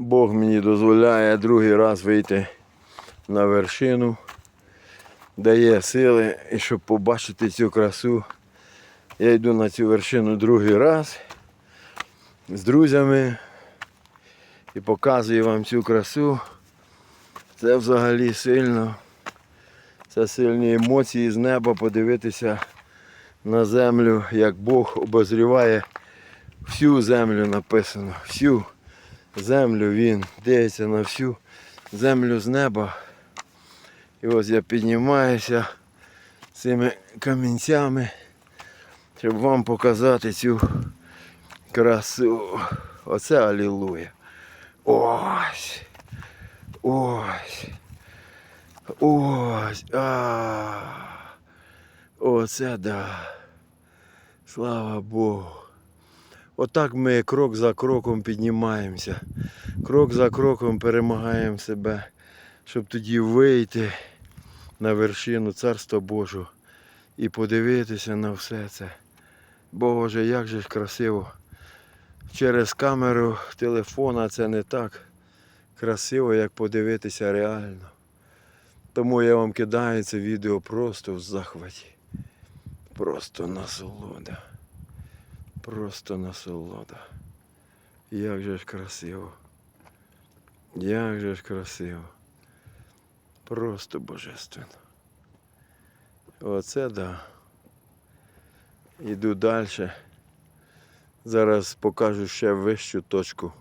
Бог мені дозволяє другий раз вийти на вершину, дає сили, і щоб побачити цю красу, я йду на цю вершину другий раз з друзями і показую вам цю красу. Це взагалі сильно. Це сильні емоції з неба подивитися на землю, як Бог обозріває всю землю написано, всю землю він дивиться на всю землю з неба. І ось я піднімаюся цими камінцями, щоб вам показати цю красу. Оце алілуя. Ось. Ось. Ось. А. Оце да. Слава Богу. Отак ми крок за кроком піднімаємося. Крок за кроком перемагаємо себе, щоб тоді вийти на вершину Царства Божого і подивитися на все це. Боже, як же ж красиво. Через камеру телефона це не так красиво, як подивитися реально. Тому я вам кидаю це відео просто в захваті. Просто насолода. Просто насолода. Як же ж красиво. Як же ж красиво. Просто божественно. Оце да. Іду далі. Зараз покажу ще вищу точку